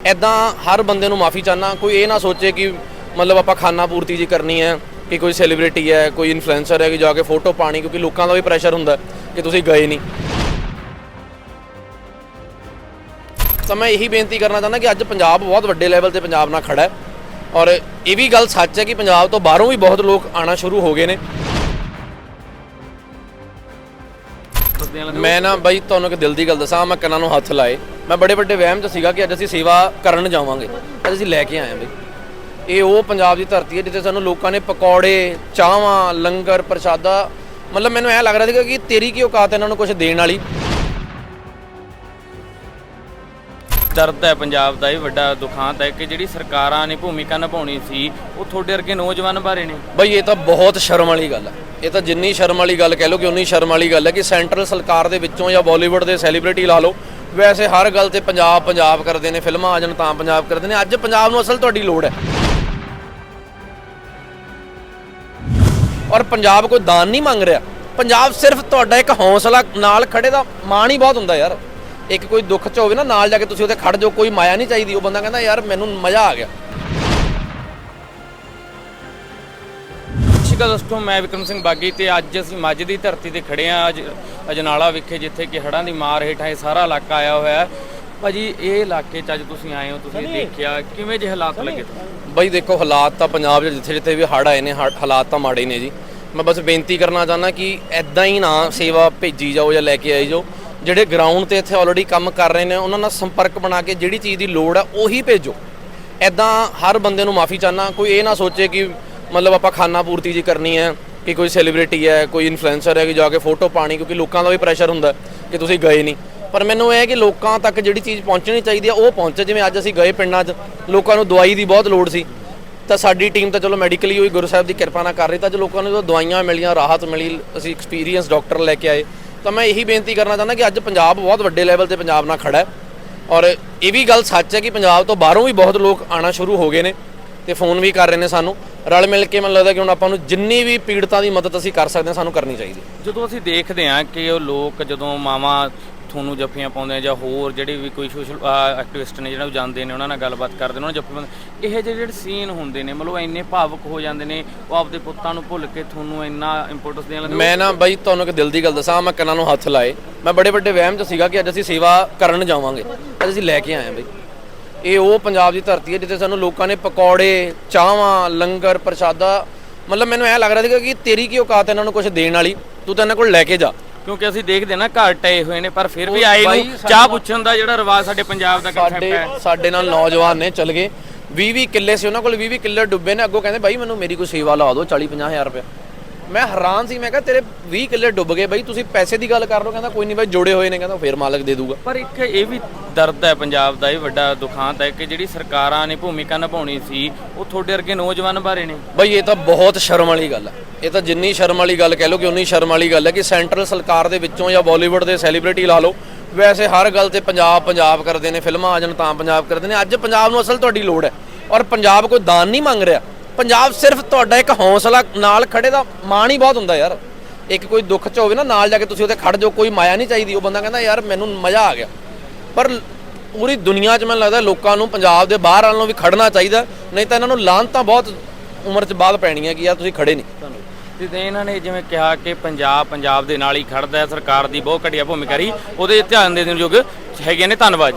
ਐਦਾਂ ਹਰ ਬੰਦੇ ਨੂੰ ਮਾਫੀ ਚਾਹਨਾ ਕੋਈ ਇਹ ਨਾ ਸੋਚੇ ਕਿ ਮਤਲਬ ਆਪਾਂ ਖਾਨਾ ਪੂਰਤੀ ਜੀ ਕਰਨੀ ਹੈ ਕਿ ਕੋਈ ਸੈਲੀਬ੍ਰਿਟੀ ਹੈ ਕੋਈ ਇਨਫਲੂਐਂਸਰ ਹੈ ਕਿ ਜਾ ਕੇ ਫੋਟੋ ਪਾਣੀ ਕਿਉਂਕਿ ਲੋਕਾਂ ਦਾ ਵੀ ਪ੍ਰੈਸ਼ਰ ਹੁੰਦਾ ਕਿ ਤੁਸੀਂ ਗਏ ਨਹੀਂ। ਤਾਂ ਮੈਂ ਇਹੀ ਬੇਨਤੀ ਕਰਨਾ ਚਾਹੁੰਦਾ ਕਿ ਅੱਜ ਪੰਜਾਬ ਬਹੁਤ ਵੱਡੇ ਲੈਵਲ ਤੇ ਪੰਜਾਬ ਨਾਲ ਖੜਾ ਹੈ ਔਰ ਇਹ ਵੀ ਗੱਲ ਸੱਚ ਹੈ ਕਿ ਪੰਜਾਬ ਤੋਂ ਬਾਹਰੋਂ ਵੀ ਬਹੁਤ ਲੋਕ ਆਣਾ ਸ਼ੁਰੂ ਹੋ ਗਏ ਨੇ। ਮੈਂ ਨਾ ਬਾਈ ਤੁਹਾਨੂੰ ਇੱਕ ਦਿਲ ਦੀ ਗੱਲ ਦੱਸਾਂ ਮੈਂ ਕੰਨਾਂ ਨੂੰ ਹੱਥ ਲਾਏ। ਮੈਂ ਬੜੇ ਵੱਡੇ ਵਹਿਮ 'ਚ ਸੀਗਾ ਕਿ ਅੱਜ ਅਸੀਂ ਸੇਵਾ ਕਰਨ ਜਾਵਾਂਗੇ। ਅੱਜ ਅਸੀਂ ਲੈ ਕੇ ਆਏ ਹਾਂ ਬਈ। ਇਹ ਉਹ ਪੰਜਾਬ ਦੀ ਧਰਤੀ ਹੈ ਜਿੱਥੇ ਸਾਨੂੰ ਲੋਕਾਂ ਨੇ ਪਕੌੜੇ ਚਾਹਾਂ ਲੰਗਰ ਪ੍ਰਸ਼ਾਦਾ ਮਤਲਬ ਮੈਨੂੰ ਐ ਲੱਗ ਰਿਹਾ ਸੀਗਾ ਕਿ ਤੇਰੀ ਕੀ ਔਕਾਤ ਹੈ ਇਹਨਾਂ ਨੂੰ ਕੁਝ ਦੇਣ ਵਾਲੀ? ਦਰਦ ਹੈ ਪੰਜਾਬ ਦਾ ਇਹ ਵੱਡਾ ਦੁਖਾਂਤ ਹੈ ਕਿ ਜਿਹੜੀ ਸਰਕਾਰਾਂ ਨੇ ਭੂਮਿਕਾ ਨਿਭਾਉਣੀ ਸੀ ਉਹ ਤੁਹਾਡੇ ਵਰਗੇ ਨੌਜਵਾਨ ਬਾਰੇ ਨੇ। ਬਈ ਇਹ ਤਾਂ ਬਹੁਤ ਸ਼ਰਮ ਵਾਲੀ ਗੱਲ ਹੈ। ਇਹ ਤਾਂ ਜਿੰਨੀ ਸ਼ਰਮ ਵਾਲੀ ਗੱਲ ਕਹਿ ਲਓ ਕਿ ਉਨੀ ਸ਼ਰਮ ਵਾਲੀ ਗੱਲ ਹੈ ਕਿ ਸੈਂਟਰਲ ਸਰਕਾਰ ਦੇ ਵਿੱਚੋਂ ਜਾਂ ਬਾਲੀਵੁੱਡ ਦੇ ਸੈਲੀਬ੍ਰਿਟੀ ਲਾ ਲਓ ਵੈਸੇ ਹਰ ਗੱਲ ਤੇ ਪੰਜਾਬ ਪੰਜਾਬ ਕਰਦੇ ਨੇ, ਫਿਲਮਾਂ ਆ ਜਾਣ ਤਾਂ ਪੰਜਾਬ ਕਰਦੇ ਨੇ। ਅੱਜ ਪੰਜਾਬ ਨੂੰ ਅਸਲ ਤੁਹਾਡੀ ਲੋੜ ਹੈ। ਔਰ ਪੰਜਾਬ ਕੋਈ ਦਾਨ ਨਹੀਂ ਮੰਗ ਰਿਹਾ। ਪੰਜਾਬ ਸਿਰਫ ਤੁਹਾਡਾ ਇੱਕ ਹੌਸਲਾ ਨਾਲ ਖੜੇ ਦਾ ਮਾਣ ਹੀ ਬਹੁਤ ਹੁੰਦਾ ਯਾਰ। ਇੱਕ ਕੋਈ ਦੁੱਖ ਚ ਹੋਵੇ ਨਾ, ਨਾਲ ਜਾ ਕੇ ਤੁਸੀਂ ਉਹਦੇ ਖੜ ਜਾਓ, ਕੋਈ ਮਾਇਆ ਨਹੀਂ ਚਾਹੀਦੀ। ਉਹ ਬੰਦਾ ਕਹਿੰਦਾ, ਯਾਰ, ਮੈਨੂੰ ਮਜ਼ਾ ਆ ਗਿਆ। ਸਤਿ ਸ਼੍ਰੀ ਅਕਾਲ ਦੋਸਤੋ ਮੈਂ ਵਿਕਰਮ ਸਿੰਘ ਬਾਗੀ ਤੇ ਅੱਜ ਅਸੀਂ ਮੱਝ ਦੀ ਧਰਤੀ ਤੇ ਖੜੇ ਆ ਅੱਜ ਅਜਨਾਲਾ ਵਿਖੇ ਜਿੱਥੇ ਕਿ ਹੜ੍ਹਾਂ ਦੀ ਮਾਰ ਹੇਠਾਂ ਇਹ ਸਾਰਾ ਇਲਾਕਾ ਆਇਆ ਹੋਇਆ ਹੈ। ਭਾਜੀ ਇਹ ਇਲਾਕੇ 'ਚ ਅੱਜ ਤੁਸੀਂ ਆਏ ਹੋ ਤੁਸੀਂ ਦੇਖਿਆ ਕਿਵੇਂ ਜਿਹੇ ਹਾਲਾਤ ਲੱਗੇ ਤੁਹਾਨੂੰ? ਬਈ ਦੇਖੋ ਹਾਲਾਤ ਤਾਂ ਪੰਜਾਬ 'ਚ ਜਿੱਥੇ ਜਿੱਥੇ ਵੀ ਹੜ੍ਹ ਆਏ ਨੇ ਹਾਲਾਤ ਤਾਂ ਮਾੜੇ ਨੇ ਜੀ। ਮੈਂ ਬਸ ਬੇਨਤੀ ਕਰਨਾ ਚਾਹੁੰਦਾ ਕਿ ਐਦਾਂ ਹੀ ਨਾ ਸੇਵਾ ਭੇਜੀ ਜਾਓ ਜਾਂ ਲੈ ਕੇ ਆਈ ਜਾਓ। ਜਿਹੜੇ ਗਰਾਊਂਡ ਤੇ ਇੱਥੇ ਆਲਰੇਡੀ ਕੰਮ ਕਰ ਰਹੇ ਨੇ ਉਹਨਾਂ ਨਾਲ ਸੰਪਰਕ ਬਣਾ ਕੇ ਜਿਹੜੀ ਚੀਜ਼ ਦੀ ਲੋੜ ਆ ਉਹੀ ਭੇਜੋ। ਐਦਾਂ ਹਰ ਬੰਦੇ ਨੂੰ ਮਾਫੀ ਚਾਹਨਾ ਕੋਈ ਇਹ ਨਾ ਸੋਚੇ ਕਿ ਮਤਲਬ ਆਪਾਂ ਖਾਨਾ ਪੂਰਤੀ ਜੀ ਕਰਨੀ ਹੈ ਕਿ ਕੋਈ ਸੈਲੀਬ੍ਰਿਟੀ ਹੈ, ਕੋਈ ਇਨਫਲੂਐਂਸਰ ਹੈ ਕਿ ਜਾ ਕੇ ਫੋਟੋ ਪਾਣੀ, ਕਿਉਂਕਿ ਲੋਕਾਂ ਦਾ ਵੀ ਪ੍ਰੈਸ਼ਰ ਹੁੰਦਾ ਕਿ ਤੁਸੀਂ ਗਏ ਨਹੀਂ। ਪਰ ਮੈਨੂੰ ਇਹ ਹੈ ਕਿ ਲੋਕਾਂ ਤੱਕ ਜਿਹੜੀ ਚੀਜ਼ ਪਹੁੰਚਣੀ ਚਾਹੀਦੀ ਹੈ, ਉਹ ਪਹੁੰਚੇ। ਜਿਵੇਂ ਅੱਜ ਅਸੀਂ ਗਏ ਪਿੰਡਾਂ 'ਚ, ਲੋਕਾਂ ਨੂੰ ਦਵਾਈ ਦੀ ਬਹੁਤ ਲੋੜ ਸੀ। ਤਾਂ ਸਾਡੀ ਟੀਮ ਤਾਂ ਚਲੋ ਮੈਡੀਕਲੀ ਹੋਈ ਗੁਰੂ ਸਾਹਿਬ ਦੀ ਕਿਰਪਾ ਨਾਲ ਕਰ ਰਹੀ, ਤਾਂ ਜੋ ਲੋਕਾਂ ਨੂੰ ਜਦੋਂ ਦਵਾਈਆਂ ਮਿਲੀਆਂ, ਰਾਹਤ ਮਿਲੀ, ਅਸੀਂ ਐਕਸਪੀਰੀਅੰਸ ਡਾਕਟਰ ਲੈ ਕੇ ਆਏ, ਤਾਂ ਮੈਂ ਇਹੀ ਬੇਨਤੀ ਕਰਨਾ ਚਾਹੁੰਦਾ ਕਿ ਅੱਜ ਪੰਜਾਬ ਬਹੁਤ ਵੱਡੇ ਲੈਵਲ ਤੇ ਪੰਜਾਬ ਨਾਲ ਖੜਾ ਹੈ। ਔਰ ਇਹ ਵੀ ਗੱਲ ਸੱਚ ਹੈ ਕਿ ਪੰਜਾਬ ਤੋਂ ਬਾਹਰੋਂ ਵੀ ਬਹੁਤ ਲੋਕ ਆਣਾ ਸ਼ੁਰੂ ਹੋ ਗਏ ਨੇ ਤੇ ਫੋਨ ਵੀ ਕਰ ਰਹੇ ਨੇ ਸਾਨੂੰ। ਰਲ ਮਿਲ ਕੇ ਮੈਨੂੰ ਲੱਗਦਾ ਕਿ ਹੁਣ ਆਪਾਂ ਨੂੰ ਜਿੰਨੀ ਵੀ ਪੀੜਤਾਂ ਦੀ ਮਦਦ ਅਸੀਂ ਕਰ ਸਕਦੇ ਹਾਂ ਸਾਨੂੰ ਕਰਨੀ ਚਾਹੀਦੀ ਜਦੋਂ ਅਸੀਂ ਦੇਖਦੇ ਹਾਂ ਕਿ ਉਹ ਲੋਕ ਜਦੋਂ ਮਾਵਾਂ ਤੁਹਾਨੂੰ ਜੱਫੀਆਂ ਪਾਉਂਦੇ ਆ ਜਾਂ ਹੋਰ ਜਿਹੜੇ ਵੀ ਕੋਈ ਸੋਸ਼ਲ ਐਕਟਿਵਿਸਟ ਨੇ ਜਿਹੜਾ ਉਹ ਜਾਂਦੇ ਨੇ ਉਹਨਾਂ ਨਾਲ ਗੱਲਬਾਤ ਕਰਦੇ ਨੇ ਉਹਨਾਂ ਨੂੰ ਜੱਫੀ ਪਾਉਂਦੇ ਇਹ ਜਿਹੇ ਜਿਹੜੇ ਸੀਨ ਹੁੰਦੇ ਨੇ ਮਤਲਬ ਇੰਨੇ ਭਾਵੁਕ ਹੋ ਜਾਂਦੇ ਨੇ ਉਹ ਆਪਦੇ ਪੁੱਤਾਂ ਨੂੰ ਭੁੱਲ ਕੇ ਤੁਹਾਨੂੰ ਇੰਨਾ ਇੰਪੋਰਟੈਂਸ ਦੇਣ ਲੱਗੇ। ਮੈਂ ਨਾ ਬਾਈ ਤੁਹਾਨੂੰ ਇੱਕ ਦਿਲ ਦੀ ਗੱਲ ਦੱਸਾਂ ਮੈਂ ਕੰਨਾਂ ਨੂੰ ਹੱਥ ਲਾਏ। ਮੈਂ ਬੜੇ ਵੱਡੇ ਵਹਿਮ 'ਚ ਸੀਗਾ ਕਿ ਅੱਜ ਅਸੀਂ ਸੇਵਾ ਕਰਨ ਜਾਵਾਂਗੇ। ਅੱਜ ਅਸੀਂ ਲੈ ਕੇ ਆਏ ਹਾਂ ਬਾਈ। ਇਹ ਉਹ ਪੰਜਾਬ ਦੀ ਧਰਤੀ ਹੈ ਜਿੱਥੇ ਸਾਨੂੰ ਲੋਕਾਂ ਨੇ ਪਕੌੜੇ ਚਾਹਾਂ ਲੰਗਰ ਪ੍ਰਸ਼ਾਦਾ ਮਤਲਬ ਮੈਨੂੰ ਐ ਲੱਗ ਰਿਹਾ ਸੀਗਾ ਕਿ ਤੇਰੀ ਕੀ ਔਕਾਤ ਹੈ ਇਹਨਾਂ ਨੂੰ ਕੁਝ ਦੇਣ ਵਾਲੀ? ਤੂੰ ਤਾਂ ਇਹਨਾਂ ਕੋਲ ਲੈ ਕੇ ਜਾ। ਕਿਉਂਕਿ ਅਸੀਂ ਦੇਖਦੇ ਨਾ ਘਰ ਟਏ ਹੋਏ ਨੇ ਪਰ ਫਿਰ ਵੀ ਆਏ ਨੂੰ ਚਾਹ ਪੁੱਛਣ ਦਾ ਜਿਹੜਾ ਰਿਵਾਜ ਸਾਡੇ ਪੰਜਾਬ ਦਾ ਕਨਸੈਪਟ ਹੈ। ਸਾਡੇ ਨਾਲ ਨੌਜਵਾਨ ਨੇ ਚਲ ਗਏ। 20 20 ਕਿੱਲੇ ਸੀ ਉਹਨਾਂ ਕੋਲ 20 20 ਕਿੱਲੇ ਡੁੱਬੇ ਨੇ। ਅੱਗੋਂ ਕਹਿੰਦੇ ਬਾਈ ਮੈਨੂੰ ਮੇਰੀ ਕੋਈ ਸੇਵਾ ਲਾ ਦਿਓ 40 50 ਹਜ਼ਾਰ ਰੁਪਏ ਮੈਂ ਹੈਰਾਨ ਸੀ ਮੈਂ ਕਿਹਾ ਤੇਰੇ 20 ਕਿੱਲੇ ਡੁੱਬ ਗਏ ਬਾਈ ਤੁਸੀਂ ਪੈਸੇ ਦੀ ਗੱਲ ਕਰ ਲਓ ਕਹਿੰਦਾ ਕੋਈ ਨਹੀਂ ਬਾਈ ਜੋੜੇ ਹੋਏ ਨੇ ਕਹਿੰਦਾ ਫੇਰ ਮਾਲਕ ਦੇ ਦੂਗਾ। ਪਰ ਇੱਕ ਇਹ ਵੀ ਦਰਦ ਹੈ ਪੰਜਾਬ ਦਾ ਇਹ ਵੱਡਾ ਦੁਖਾਂਤ ਹੈ ਕਿ ਜਿਹੜੀ ਸਰਕਾਰਾਂ ਨੇ ਭੂਮਿਕਾ ਨਿਭਾਉਣੀ ਸੀ ਉਹ ਤੁਹਾਡੇ ਵਰਗੇ ਨੌਜਵਾਨ ਬਾਰੇ ਨੇ। ਬਈ ਇਹ ਤਾਂ ਬਹੁਤ ਸ਼ਰਮ ਵਾਲੀ ਗੱਲ ਹੈ। ਇਹ ਤਾਂ ਜਿੰਨੀ ਸ਼ਰਮ ਵਾਲੀ ਗੱਲ ਕਹਿ ਲਓ ਕਿ ਉਨੀ ਸ਼ਰਮ ਵਾਲੀ ਗੱਲ ਹੈ ਕਿ ਸੈਂਟਰਲ ਸਰਕਾਰ ਦੇ ਵਿੱਚੋਂ ਜਾਂ ਬਾਲੀਵੁੱਡ ਦੇ ਸੈਲੀਬ੍ਰਿਟੀ ਲਾ ਲਓ ਵੈਸੇ ਹਰ ਗੱਲ ਤੇ ਪੰਜਾਬ ਪੰਜਾਬ ਕਰਦੇ ਨੇ ਫਿਲਮਾਂ ਆ ਜਾਣ ਤਾਂ ਪੰਜਾਬ ਕਰਦੇ ਨੇ। ਅੱਜ ਪੰਜਾਬ ਨੂੰ ਅਸਲ ਤੁਹਾਡੀ ਲੋੜ ਹੈ। ਔਰ ਪੰਜਾਬ ਕੋਈ ਦਾਨ ਨਹੀਂ ਮੰਗ ਰਿਹਾ। ਪੰਜਾਬ ਸਿਰਫ ਤੁਹਾਡਾ ਇੱਕ ਹੌਸਲਾ ਨਾਲ ਖੜੇ ਦਾ ਮਾਣ ਹੀ ਬਹੁਤ ਹੁੰਦਾ ਯਾਰ। ਇੱਕ ਕੋਈ ਦੁੱਖ ਚ ਹੋਵੇ ਨਾ, ਨਾਲ ਜਾ ਕੇ ਤੁਸੀਂ ਉਹਦੇ ਖੜ ਜਾਓ, ਕੋਈ ਮਾਇਆ ਨਹੀਂ ਚਾਹੀਦੀ। ਉਹ ਬੰਦਾ ਕਹਿੰਦਾ, ਯਾਰ, ਮੈਨੂੰ ਮਜ਼ਾ ਆ ਗਿਆ। ਪਰ ਪੂਰੀ ਦੁਨੀਆ 'ਚ ਮੈਨੂੰ ਲੱਗਦਾ ਲੋਕਾਂ ਨੂੰ ਪੰਜਾਬ ਦੇ ਬਾਹਰ ਵਾਲਿਆਂ ਨੂੰ ਵੀ ਖੜਨਾ ਚਾਹੀਦਾ। ਨਹੀਂ ਤਾਂ ਇਹਨਾਂ ਨੂੰ ਲਾਹਨਤਾਂ ਬਹੁਤ ਉਮਰ 'ਚ ਬਾਅਦ ਪੈਣੀਆਂ ਕਿ ਯਾਰ, ਤੁਸੀਂ ਖੜੇ ਨਹੀਂ। ਤੇ ਤੇ ਇਹਨਾਂ ਨੇ ਜਿਵੇਂ ਕਿਹਾ ਕਿ ਪੰਜਾਬ ਪੰਜਾਬ ਦੇ ਨਾਲ ਹੀ ਖੜਦਾ ਹੈ, ਸਰਕਾਰ ਦੀ ਬਹੁਤ ਘਟੀਆ ਭੂਮਿਕਾ ਰਹੀ। ਉਹਦੇ ਧਿਆਨ ਦੇਣ ਯੋਗ ਹੈਗੇ ਨੇ ਧੰਨਵਾਦ ਜੀ।